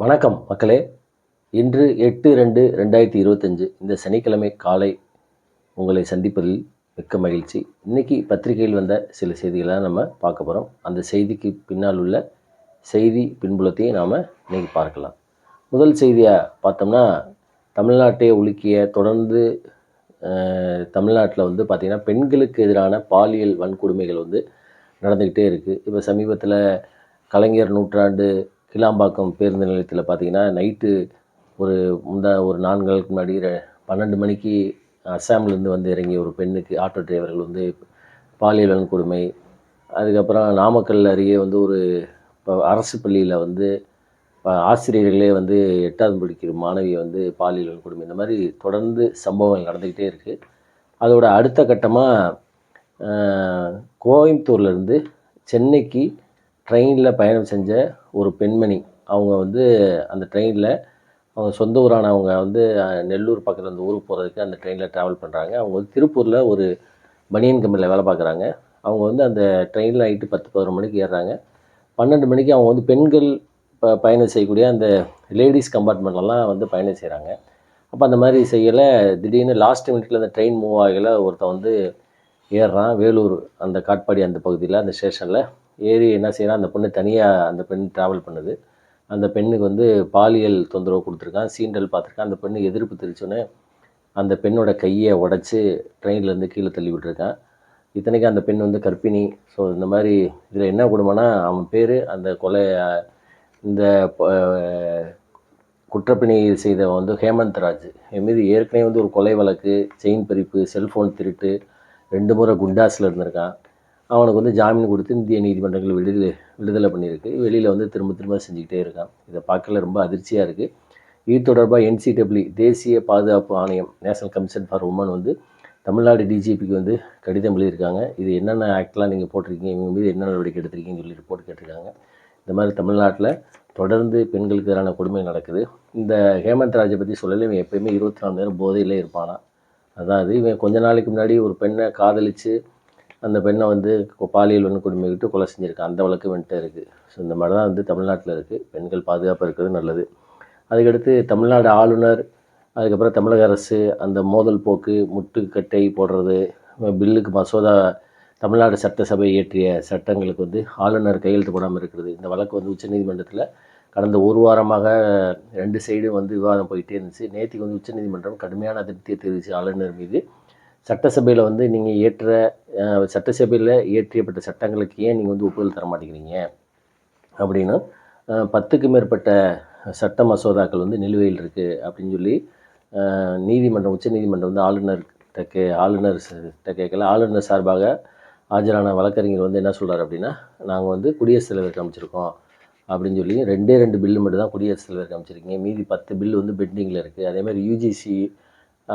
வணக்கம் மக்களே. இன்று எட்டு ரெண்டு ரெண்டாயிரத்தி இருபத்தஞ்சு இந்த சனிக்கிழமை காலை உங்களை சந்திப்பதில் மிக்க மகிழ்ச்சி. இன்றைக்கி பத்திரிகையில் வந்த சில செய்திகளை நம்ம பார்க்க போகிறோம் அந்த செய்திக்கு பின்னால் உள்ள செய்தி பின்புலத்தையும் நாம் இன்றைக்கி பார்க்கலாம். முதல் செய்தியாக பார்த்தோம்னா தமிழ்நாட்டை உலுக்கிய தொடர்ந்து தமிழ்நாட்டில் வந்து பார்த்திங்கன்னா பெண்களுக்கு எதிரான பாலியல் வன்கொடுமைகள் வந்து நடந்துக்கிட்டே இருக்குது இப்போ சமீபத்தில் கலைஞர் நூற்றாண்டு கிளாம்பாக்கம் பேருந்து நிலையத்தில் பார்த்தீங்கன்னா நைட்டு ஒரு முந்தா ஒரு நான்கு நாளுக்கு முன்னாடி பன்னெண்டு மணிக்கு அஸ்ஸாம்லேருந்து வந்து இறங்கிய ஒரு பெண்ணுக்கு ஆட்டோ டிரைவர்கள் வந்து பாலியல் வன்கொடுமை அதுக்கப்புறம் நாமக்கல் அருகே வந்து ஒரு இப்போ அரசு பள்ளியில் வந்து இப்போ ஆசிரியர்களே வந்து எட்டாவது படிக்கிற மாணவியை வந்து பாலியல் வன்கொடுமை இந்த மாதிரி தொடர்ந்து சம்பவங்கள் நடந்துக்கிட்டே இருக்குது அதோட அடுத்த கட்டமாக கோயம்புத்தூர்லேருந்து சென்னைக்கு ட்ரெயினில் பயணம் செஞ்ச ஒரு பெண்மணி. அவங்க வந்து அந்த ட்ரெயினில் அவங்க சொந்த ஊரான அவங்க வந்து நெல்லூர் பக்கத்தில் அந்த ஊருக்கு போகிறதுக்கு அந்த ட்ரெயினில் ட்ராவல் பண்ணுறாங்க அவங்க வந்து திருப்பூரில் ஒரு பனியன் கம்பெனியில் வேலை பார்க்குறாங்க. அவங்க வந்து அந்த ட்ரெயினில் நைட்டு பத்து பதினொரு மணிக்கு ஏறுறாங்க. பன்னெண்டு மணிக்கு அவங்க வந்து பெண்கள் இப்போ பயணம் செய்யக்கூடிய அந்த லேடிஸ் கம்பார்ட்மெண்ட்லலாம் வந்து பயணம் செய்கிறாங்க அப்போ அந்த மாதிரி செய்யலை. திடீர்னு லாஸ்ட் மினிட்ல அந்த ட்ரெயின் மூவ் ஆகல. ஒருத்தன் வந்து ஏறுறான். வேலூர் அந்த காட்பாடி அந்த பகுதியில் அந்த ஸ்டேஷனில் ஏறி என்ன செய்கிறான் அந்த பொண்ணு தனியாக அந்த பெண் ட்ராவல் பண்ணுது. அந்த பெண்ணுக்கு வந்து பாலியல் தொந்தரவு கொடுத்துருக்கான் சீண்டல் பார்த்துருக்கான். அந்த பெண்ணு எதிர்ப்பு தெரிச்சோன்னே அந்த பெண்ணோட கையை உடச்சி ட்ரெயின்லேருந்து கீழே தள்ளி விட்டுருக்கான். இத்தனைக்கும் அந்த பெண் வந்து கர்ப்பிணி. ஸோ இந்த மாதிரி இதில் என்ன கொடுமைனா அவன் பேர் அந்த கொலை இந்த ப- செய்தவன் வந்து ஹேமந்த் ராஜ். என் மீது ஏற்கனவே வந்து ஒரு கொலை வழக்கு செயின் பறிப்பு செல்ஃபோன் திருட்டு ரெண்டு முறை குண்டாஸில் இருந்திருக்கான். அவனுக்கு வந்து ஜாமீன் கொடுத்து இந்திய நீதிமன்றங்கள் விடுதலை விடுதலை பண்ணியிருக்கு. வெளியில் வந்து திரும்ப திரும்ப செஞ்சுக்கிட்டே இருக்கான். இதை பார்க்கல ரொம்ப அதிர்ச்சியாக இருக்குது இது தொடர்பாக என்சிடபிள்யூ தேசிய பாதுகாப்பு ஆணையம் நேஷனல் கமிஷன் ஃபார் உமன் வந்து தமிழ்நாடு டிஜிபிக்கு வந்து கடிதம் எழுதியிருக்காங்க. இது என்னென்ன ஆக்ட்லாம் நீங்கள் போட்டிருக்கீங்க? இவங்க மீது என்ன நடவடிக்கை எடுத்திருக்கீங்கன்னு சொல்லி ரிப்போர்ட் கேட்டிருக்காங்க. இந்த மாதிரி தமிழ்நாட்டில் தொடர்ந்து பெண்களுக்கு எதிரான கொடுமை நடக்குது. இந்த ஹேமந்த் ராஜை பற்றி சொல்லலை. இவன் எப்போயுமே இருபத்தி நாலு நேரம் போதையிலே இருப்பானா? அதாவது இவன் கொஞ்ச நாளைக்கு முன்னாடி ஒரு பெண்ணை காதலித்து அந்த பெண்ணை வந்து பாலியல் வன்கொடுமை விட்டு கொலை செஞ்சுருக்கான் அந்த வழக்கு வந்துட்டு இருக்குது ஸோ இந்த மாதிரி தான் வந்து தமிழ்நாட்டில் இருக்குது பெண்கள் பாதுகாப்பாக இருக்கிறது நல்லது. அதுக்கடுத்து தமிழ்நாடு ஆளுநர் அதுக்கப்புறம் தமிழக அரசு அந்த மோதல் போக்கு முட்டுக்கட்டை போடுறது பில்லுக்கு மசோதா தமிழ்நாடு சட்டசபை இயற்றிய சட்டங்களுக்கு வந்து ஆளுநர் கையெழுத்து போடாமல் இருக்கிறது. இந்த வழக்கு வந்து உச்சநீதிமன்றத்தில் கடந்த ஒரு வாரமாக ரெண்டு சைடும் வந்து விவாதம் போயிட்டே இருந்துச்சு. நேற்றுக்கு வந்து உச்சநீதிமன்றம் கடுமையான அதிருப்தியை தெரிவிச்சு ஆளுநர் மீது சட்டசபையில் வந்து நீங்கள் ஏற்ற சட்டசபையில் இயற்றியப்பட்ட சட்டங்களுக்கு ஏன் நீங்கள் வந்து ஒப்புதல் தர மாட்டேங்கிறீங்க? அப்படின்னா பத்துக்கு மேற்பட்ட சட்ட மசோதாக்கள் வந்து நிலுவையில் இருக்குது அப்படின்னு சொல்லி நீதிமன்றம் உச்ச நீதிமன்றம் வந்து ஆளுநர்கிட்ட கே ஆளுநர் கேட்கல. ஆளுநர் சார்பாக ஆஜரான வழக்கறிஞர் வந்து என்ன சொல்கிறார் அப்படின்னா நாங்கள் வந்து குடியரசுத் தலைவருக்கு காமிச்சிருக்கோம் அப்படின்னு சொல்லி ரெண்டே ரெண்டு பில்லு மட்டும் தான் குடியரசுத் தலைவர் காமிச்சிருக்கீங்க மீதி பத்து பில்லு வந்து பெண்டிங்கில் இருக்குது அதேமாதிரி யூஜிசி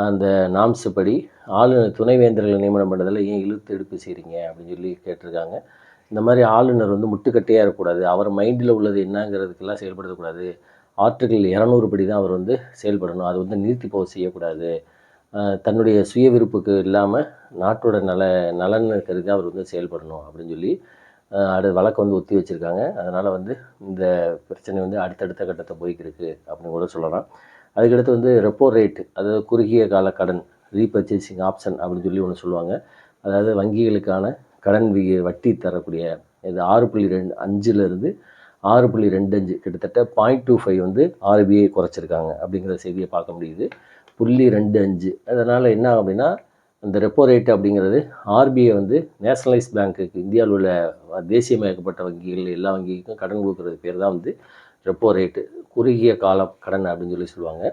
அந்த நாம்ஸ் படி ஆளுநர் துணைவேந்தர்களை நியமனம் பண்ணுறதில் ஏன் இழுத்து எடுப்பு செய்கிறீங்க அப்படின்னு சொல்லி கேட்டிருக்காங்க. இந்த மாதிரி ஆளுநர் வந்து முட்டுக்கட்டையாக இருக்கக்கூடாது. அவர் மைண்டில் உள்ளது என்னங்கிறதுக்கெல்லாம் செயல்படுத்தக்கூடாது. ஆர்டிகிள் இரநூறு படி தான் அவர் வந்து செயல்படணும். அது வந்து நிறுத்தி போக செய்யக்கூடாது. தன்னுடைய சுய விருப்புக்கு இல்லாமல் நாட்டோட நல நலன் கருதி அவர் வந்து செயல்படணும் அப்படின்னு சொல்லி அடுத்த அடு வந்து ஒத்தி வச்சுருக்காங்க. அதனால் வந்து இந்த பிரச்சனை வந்து அடுத்தடுத்த கட்டத்தை போய்க்கிருக்கு அப்படின்னு கூட சொல்லலாம். அதுக்கடுத்து வந்து ரெப்போ ரேட்டு அதாவது குறுகிய கால கடன் ரீபர்ச்சேசிங் ஆப்ஷன் அப்படின்னு சொல்லி ஒன்று சொல்லுவாங்க. அதாவது வங்கிகளுக்கான கடன் வி வட்டி தரக்கூடிய இது ஆறு புள்ளி ரெண்டு அஞ்சுலேருந்து ஆறு புள்ளி ரெண்டு அஞ்சு கிட்டத்தட்ட பாயிண்ட் டூ ஃபைவ் வந்து ஆர்பிஐ குறைச்சிருக்காங்க அப்படிங்கிற செய்தியை பார்க்க முடியுது. புள்ளி ரெண்டு அஞ்சு. அதனால் என்ன ஆகும் அப்படின்னா அந்த ரெப்போ ரேட் அப்படிங்கிறது ஆர்பிஐ வந்து நேஷனலைஸ் பேங்க்குக்கு இந்தியாவில் உள்ள தேசியமயக்கப்பட்ட வங்கிகள் எல்லா வங்கிக்கும் கடன் கொடுக்குறது பேர் தான் வந்து ரெப்போ ரேட்டு குறுகிய கால கடன் அப்படின்னு சொல்லி சொல்லுவாங்க.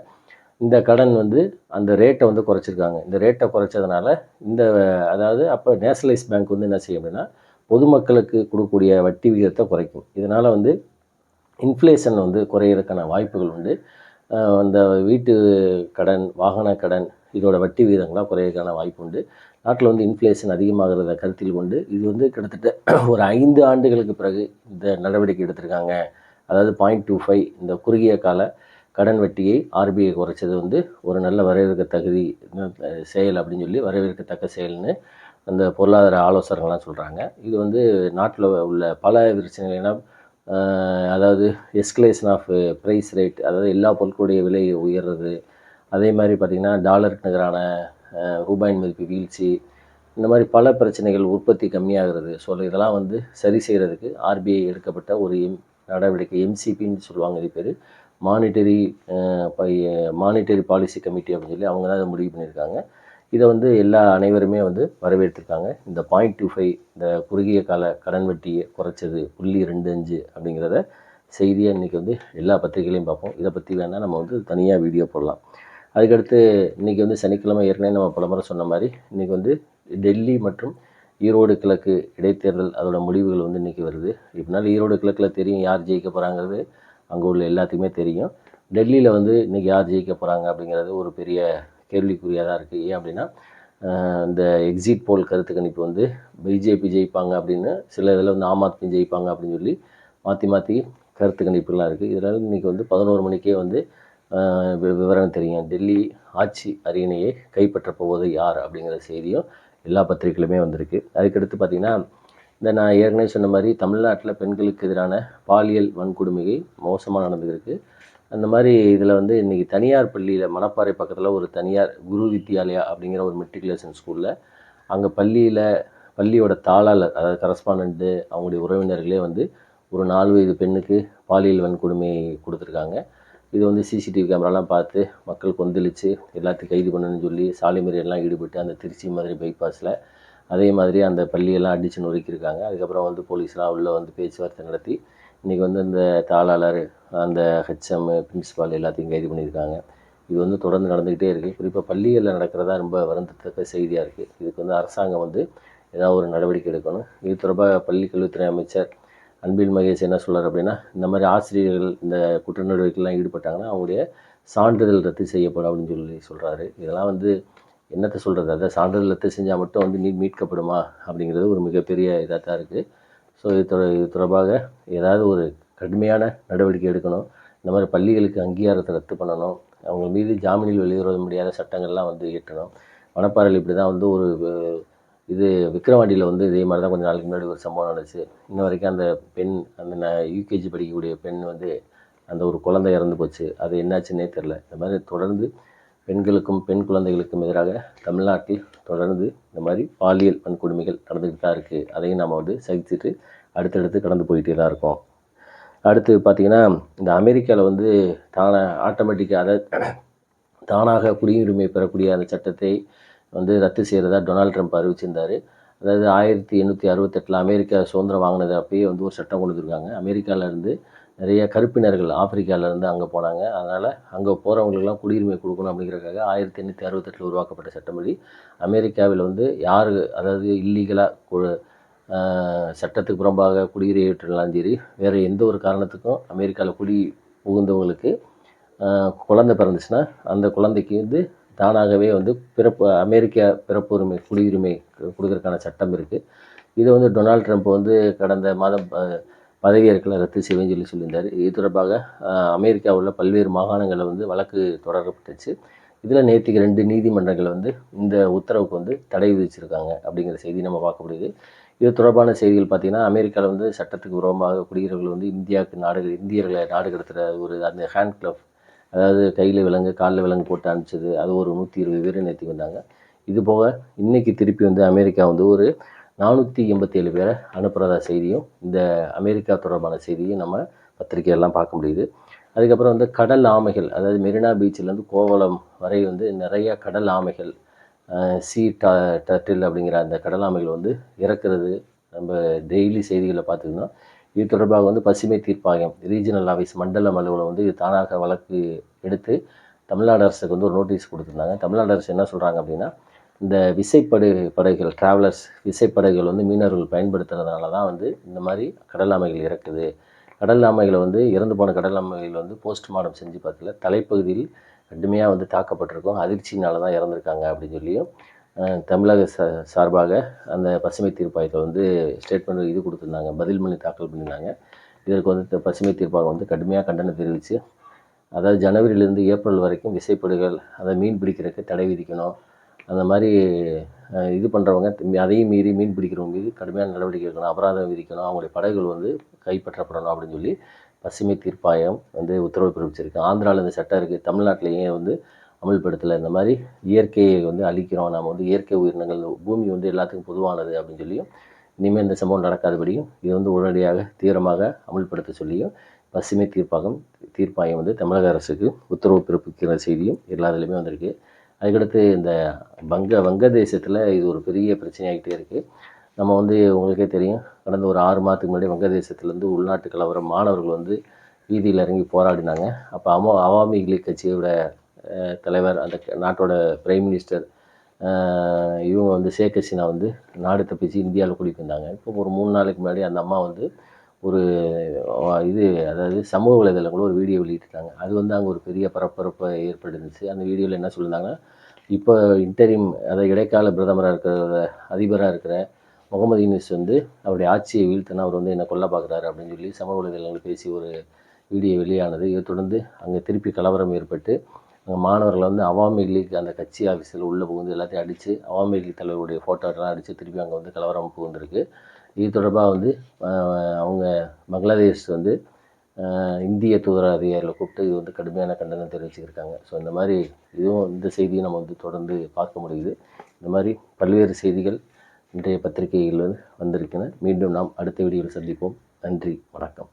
இந்த கடன் வந்து அந்த ரேட்டை வந்து குறைச்சிருக்காங்க. இந்த ரேட்டை குறைச்சதுனால இந்த அதாவது அப்போ நேஷனலைஸ் பேங்க் வந்து என்ன செய்யும் அப்படின்னா பொதுமக்களுக்கு கொடுக்கக்கூடிய வட்டி விகிதத்தை குறைக்கும். இதனால் வந்து இன்ஃப்ளேஷன் வந்து குறையிறதுக்கான வாய்ப்புகள் உண்டு. அந்த வீட்டு கடன் வாகன கடன் இதோட வட்டி விகிதங்கள்லாம் குறையிறதுக்கான வாய்ப்பு உண்டு. நாட்டில் வந்து இன்ஃப்ளேஷன் அதிகமாகிறத கருத்தில் கொண்டு இது வந்து கிட்டத்தட்ட ஒரு ஐந்து ஆண்டுகளுக்கு பிறகு இந்த நடவடிக்கை எடுத்திருக்காங்க. அதாவது பாயிண்ட் டூ ஃபைவ் இந்த குறுகிய கால கடன் வட்டியை ஆர்பிஐ குறைச்சது வந்து ஒரு நல்ல வரவேற்க தகுதி செயல் அப்படின்னு சொல்லி வரவேற்கத்தக்க செயல்னு அந்த பொருளாதார ஆலோசகர்கள்லாம் சொல்கிறாங்க இது வந்து நாட்டில் உள்ள பல பிரச்சனைகள்னா அதாவது எஸ்கலேஷன் ஆஃப் ப்ரைஸ் ரேட் அதாவது எல்லா பொருட்களுடைய விலை உயர்றது. அதே மாதிரி பார்த்திங்கன்னா டாலருக்கு நிகரான ரூபாயின் மதிப்பு வீழ்ச்சி இந்த மாதிரி பல பிரச்சனைகள் உற்பத்தி கம்மியாகிறது. ஸோ இதெல்லாம் வந்து சரி செய்கிறதுக்கு ஆர்பிஐ எடுக்கப்பட்ட ஒரு எம் நடவடிக்கை எம்சிபின்னு சொல்லுவாங்க இது பேர். மானிட்டரி மானிட்டரி பாலிசி கமிட்டி அப்படின்னு சொல்லி அவங்க தான் இதை முடிவு பண்ணியிருக்காங்க. இதை வந்து எல்லா அனைவருமே வந்து வரவேற்றிருக்காங்க. இந்த பாயிண்ட் டூ ஃபைவ் இந்த குறுகிய கால கடன் வட்டியை குறைச்சது புள்ளி ரெண்டு அஞ்சு அப்படிங்கிறத செய்தியாக இன்றைக்கி வந்து எல்லா பத்திரிகைகளையும் பார்ப்போம். இதை பற்றி வேணால் நம்ம வந்து தனியாக வீடியோ போடலாம். அதுக்கடுத்து இன்றைக்கி வந்து சனிக்கிழமை ஏற்கனவே நம்ம பலமுறை சொன்ன மாதிரி இன்றைக்கி வந்து டெல்லி மற்றும் ஈரோடு கிழக்கு இடைத்தேர்தல் அதோட முடிவுகள் வந்து இன்றைக்கி வருது. இப்படினால ஈரோடு கிழக்கில் தெரியும் யார் ஜெயிக்க போகிறாங்கிறது அங்கே உள்ள எல்லாத்துக்குமே தெரியும். டெல்லியில் வந்து இன்றைக்கி யார் ஜெயிக்க போகிறாங்க அப்படிங்கிறது ஒரு பெரிய கேள்விக்குறியாக தான் இருக்குது ஏன் அப்படின்னா இந்த எக்ஸிட் போல் கருத்து கணிப்பு வந்து பிஜேபி ஜெயிப்பாங்க அப்படின்னு சில இதில் வந்து ஆம் ஆத்மி ஜெயிப்பாங்க அப்படின்னு சொல்லி மாற்றி மாற்றி கருத்து கணிப்புலாம் இருக்குது இதனால் இன்றைக்கி வந்து பதினோரு மணிக்கே வந்து வி- விவரம் தெரியும். டெல்லி ஆட்சி அரியணையை கைப்பற்றப் போவது யார் அப்படிங்கிற செய்தியும் எல்லா பத்திரிகைகளுமே வந்திருக்கு. அதுக்கடுத்து பார்த்திங்கன்னா இந்த நான் ஏற்கனவே சொன்ன மாதிரி தமிழ்நாட்டில் பெண்களுக்கு எதிரான பாலியல் வன்கொடுமையை மோசமாக நடந்துருக்கு அந்த மாதிரி இதில் வந்து இன்றைக்கி தனியார் பள்ளியில் மணப்பாறை பக்கத்தில் ஒரு தனியார் குரு வித்யாலயா அப்படிங்கிற ஒரு மெட்ரிகுலேஷன் ஸ்கூலில் அங்கே பள்ளியில் பள்ளியோட தாளாளர் அதாவது கரஸ்பாண்டண்ட்டு அவங்களுடைய உறவினர்களே வந்து ஒரு நாலு வயது பெண்ணுக்கு பாலியல் வன்கொடுமை கொடுத்துருக்காங்க. இது வந்து சிசிடிவி கேமராலாம் பார்த்து மக்கள் கொந்தளித்து எல்லாத்தையும் கைது பண்ணணும்னு சொல்லி சாலை மறியல்லாம் ஈடுபட்டு அந்த திருச்சி மதுரை பைபாஸில் அதே மாதிரி அந்த பள்ளியெல்லாம் அடித்து நொறுக்கியிருக்காங்க. அதுக்கப்புறம் வந்து போலீஸ்லாம் உள்ளே வந்து பேச்சுவார்த்தை நடத்தி இன்றைக்கி வந்து அந்த தாளாளர் அந்த ஹெச்எம் பிரின்ஸிபால் எல்லாத்தையும் கைது பண்ணியிருக்காங்க. இது வந்து தொடர்ந்து நடந்துக்கிட்டே இருக்குது குறிப்பாக பள்ளிகளில் நடக்கிறதா ரொம்ப வருந்தத்தக்க செய்தியாக இருக்குது இதுக்கு வந்து அரசாங்கம் வந்து ஏதாவது ஒரு நடவடிக்கை எடுக்கணும். இது தொடர்பாக பள்ளி கல்வித்துறை அமைச்சர் அன்பில் மகேஷ் என்ன சொல்கிறார் அப்படின்னா இந்த மாதிரி ஆசிரியர்கள் இந்த குற்ற நடவடிக்கைலாம் ஈடுபட்டாங்கன்னா அவங்களுடைய சான்றிதழ் ரத்து செய்யப்படும் அப்படின்னு சொல்லி சொல்கிறாரு இதெல்லாம் வந்து என்னத்தை சொல்கிறது அதை சான்றிதழ் ரத்து செஞ்சால் மட்டும் வந்து நீ மீட்கப்படுமா? அப்படிங்கிறது ஒரு மிகப்பெரிய இதாக தான் இருக்குது ஸோ இது இது தொடர்பாக ஏதாவது ஒரு கடுமையான நடவடிக்கை எடுக்கணும். இந்த மாதிரி பள்ளிகளுக்கு அங்கீகாரத்தை ரத்து பண்ணணும். அவங்க மீது ஜாமீனில் வெளியேற முடியாத சட்டங்கள்லாம் வந்து இயற்றணும். மணப்பாறையில் இப்படி தான் வந்து ஒரு இது விக்ரவாண்டியில் வந்து இதே மாதிரி தான் கொஞ்சம் நாளைக்கு முன்னாடி ஒரு சம்பவம் நடந்துச்சு. இன்ன வரைக்கும் அந்த பெண் அந்த யூகேஜி படிக்கக்கூடிய பெண் வந்து அந்த ஒரு குழந்தை இறந்து போச்சு. அது என்னாச்சுன்னே தெரில இந்த மாதிரி தொடர்ந்து பெண்களுக்கும் பெண் குழந்தைகளுக்கும் எதிராக தமிழ்நாட்டில் தொடர்ந்து இந்த மாதிரி பாலியல் வன்கொடுமைகள் நடந்துக்கிட்டு தான் இருக்குது அதையும் நம்ம வந்து சகிச்சுட்டு அடுத்தடுத்து கடந்து போயிட்டே தான் இருக்கோம். அடுத்து பார்த்திங்கன்னா இந்த அமெரிக்காவில் வந்து தானாக ஆட்டோமேட்டிக்காக தானாக குடியுரிமை பெறக்கூடிய அந்த சட்டத்தை வந்து ரத்து செய்கிறதா டொனால்ட் ட்ரம்ப் அறிவிச்சிருந்தார். அதாவது ஆயிரத்தி எண்ணூற்றி அறுபத்தெட்டில் அமெரிக்கா சுதந்திரம் வாங்கினது அப்பயே வந்து ஒரு சட்டம் கொண்டு வந்திருக்காங்க அமெரிக்காவிலேருந்து நிறைய கருப்பினர்கள் ஆப்பிரிக்காவிலேருந்து அங்கே போனாங்க. அதனால் அங்கே போகிறவங்களுக்குலாம் குடியுரிமை கொடுக்கணும் அப்படிங்கிறக்காக ஆயிரத்தி எண்ணூற்றி அறுபத்தெட்டில் உருவாக்கப்பட்ட சட்டப்படி அமெரிக்காவில் வந்து யார் அதாவது இல்லீகலாக சட்டத்துக்கு புறம்பாக குடியேறினாலும் சரி வேறு எந்த ஒரு காரணத்துக்கும் அமெரிக்காவில் குடி புகுந்தவங்களுக்கு குழந்தை பிறந்துச்சுன்னா அந்த குழந்தைக்கு வந்து தானாகவே வந்து பிறப்பு அமெரிக்க பிறப்புரிமை குடியுரிமை கொடுக்கறதுக்கான சட்டம் இருக்குது இதை வந்து டொனால்ட் ட்ரம்ப் வந்து கடந்த மாதம் ஆஹ் பதவியேற்கல ரத்து செய்வேன்னு சொல்லி சொல்லியிருந்தார். இது தொடர்பாக அமெரிக்காவில் உள்ள பல்வேறு மாகாணங்களில் வந்து வழக்கு தொடரப்பட்டுச்சு. இதில் நேற்றுக்கு ரெண்டு நீதிமன்றங்கள் வந்து இந்த உத்தரவுக்கு வந்து தடை விதிச்சிருக்காங்க அப்படிங்கிற செய்தி நம்ம பார்க்க முடியுது இது தொடர்பான செய்திகள் பார்த்திங்கன்னா அமெரிக்காவில் வந்து சட்டத்துக்கு விரோதமாக குடியேறவர்கள் வந்து இந்தியாவுக்கு நாடு இந்தியர்களை நாடு கடத்துகிற ஒரு அந்த ஹேண்ட் கிளப் அதாவது கையில் விலங்கு காலில் விலங்கு போட்டு அனுப்பிச்சது. அது ஒரு நூற்றி இருபது பேர் நேற்று வந்தாங்க. இது போக இன்றைக்கி திருப்பி வந்து அமெரிக்கா வந்து ஒரு நானூற்றி எண்பத்தி ஏழு பேரை அனுப்புகிறதா செய்தியும் இந்த அமெரிக்கா தொடர்பான செய்தியும் நம்ம பத்திரிகையெல்லாம் பார்க்க முடியுது. அதுக்கப்புறம் வந்து கடல் ஆமைகள் அதாவது மெரினா பீச்சிலேருந்து கோவளம் வரை வந்து நிறையா கடல் ஆமைகள் சி டா டட்டில் அப்படிங்கிற அந்த கடல் ஆமைகள் வந்து இறக்குறது. நம்ம டெய்லி செய்திகளை பார்த்துக்கணும் இது தொடர்பாக வந்து பசுமை தீர்ப்பாயம் ரீஜனல் ஆஃபீஸ் மண்டலம் அலுவலகம் வந்து இது தானாக வழக்கு எடுத்து தமிழ்நாடு அரசுக்கு வந்து ஒரு நோட்டீஸ் கொடுத்துருந்தாங்க. தமிழ்நாடு அரசு என்ன சொல்கிறாங்க அப்படின்னா இந்த விசைப்படு படகுகள் ட்ராவலர்ஸ் விசைப்படகுகள் வந்து மீனவர்கள் பயன்படுத்துறதுனால தான் வந்து இந்த மாதிரி கடல் ஆமைகள் இறக்குது. கடல் ஆமைகளை வந்து இறந்து போன கடல் ஆமைகள் வந்து போஸ்ட்மார்ட்டம் செஞ்சு பார்த்துல தலைப்பகுதியில் கடுமையாக வந்து தாக்கப்பட்டிருக்கும். அதிர்ச்சியினால தான் இறந்துருக்காங்க அப்படின்னு சொல்லியும் தமிழக ச சார்பாக அந்த பசுமை தீர்ப்பாயத்தில் வந்து ஸ்டேட்மெண்ட் இது கொடுத்துருந்தாங்க. பதில் மனு தாக்கல் பண்ணியிருந்தாங்க. இதற்கு வந்து பசுமை தீர்ப்பாயம் வந்து கடுமையாக கண்டனம் தெரிவித்து அதாவது ஜனவரியிலேருந்து ஏப்ரல் வரைக்கும் விசைப்படுகள் அதை மீன் பிடிக்கிறதுக்கு தடை விதிக்கணும். அந்த மாதிரி இது பண்ணுறவங்க அதையும் மீறி மீன் பிடிக்கிறவங்க மீது கடுமையான நடவடிக்கை எடுக்கணும் அபராதம் விதிக்கணும் அவங்களுடைய படகுகள் வந்து கைப்பற்றப்படணும் அப்படின்னு சொல்லி பசுமை தீர்ப்பாயம் வந்து உத்தரவு பிறப்பிச்சிருக்கு. ஆந்திராவில் இந்த சட்டம் இருக்குது தமிழ்நாட்டிலேயே வந்து அமல்படுத்தலை. இந்த மாதிரி இயற்கையை வந்து அழிக்கிறோம். நம்ம வந்து இயற்கை உயிரினங்கள் பூமி வந்து எல்லாத்துக்கும் பொதுவானது அப்படின்னு சொல்லியும் இனிமேல் இந்த சம்பவம் நடக்காதபடியும் இது வந்து உடனடியாக தீவிரமாக அமல்படுத்த சொல்லியும் பசுமை தீர்ப்பாகம் தீர்ப்பாயம் வந்து தமிழக அரசுக்கு உத்தரவு பிறப்பிக்கிற செய்தியும் எல்லாத்துலேயுமே வந்திருக்கு. அதுக்கடுத்து இந்த வங்க வங்கதேசத்தில் இது ஒரு பெரிய பிரச்சனையாகிட்டே இருக்குது நம்ம வந்து உங்களுக்கே தெரியும் கடந்த ஒரு ஆறு மாதத்துக்கு முன்னாடி வங்கதேசத்துலேருந்து உள்நாட்டு கலவரம் மாணவர்கள் வந்து வீதியில் இறங்கி போராடினாங்க. அப்போ அமோ அவாமி லீக் கட்சியோட தலைவர் அந்த க- நாட்டோட பிரைம் மினிஸ்டர் இவங்க வந்து ஷேக் ஹசீனா வந்து நாடு தப்பிச்சு இந்தியாவில் குடியிருந்தாங்க இப்போ ஒரு மூணு நாளைக்கு முன்னாடி அந்த அம்மா வந்து ஒரு இது அதாவது சமூக வலைதளங்களில் ஒரு வீடியோ வெளியிட்டிருக்காங்க. அது வந்து அங்கே ஒரு பெரிய பரபரப்பை ஏற்படுத்துச்சு. அந்த வீடியோவில் என்ன சொல்லியிருந்தாங்கன்னா இப்போ இன்டரிம் அதை இடைக்கால பிரதமராக இருக்கிற அதிபராக இருக்கிற முகமது யூனிஸ் வந்து அவருடைய ஆட்சியை வீழ்த்தினா அவர் வந்து என்னை கொல்ல பார்க்குறாரு அப்படின்னு சொல்லி சமூக வலைதளங்களில் பேசி ஒரு வீடியோ வெளியானது. இதை தொடர்ந்து அங்கே திருப்பி கலவரம் ஏற்பட்டு மாணவர்கள் வந்து அவாமி லீக் அந்த கட்சி ஆஃபீஸில் உள்ளே புகுந்து எல்லாத்தையும் அடித்து அவாமி லீக் தலைவருடைய ஃபோட்டோலாம் அடித்து திருப்பி அங்கே வந்து கலவரம் புகுந்திருக்கு. இது தொடர்பாக வந்து அவங்க பங்களாதேஷ் வந்து இந்திய தூதர அதிகாரிகளை கூப்பிட்டு இது வந்து கடுமையான கண்டனம் தெரிவிச்சிருக்காங்க ஸோ இந்த மாதிரி இதுவும் இந்த செய்தியும் நம்ம வந்து தொடர்ந்து பார்க்க முடியுது. இந்த மாதிரி பல்வேறு செய்திகள் இன்றைய பத்திரிகைகள் வந்து வந்திருக்கின்றன. மீண்டும் நாம் அடுத்த வீடியோவில் சந்திப்போம். நன்றி வணக்கம்.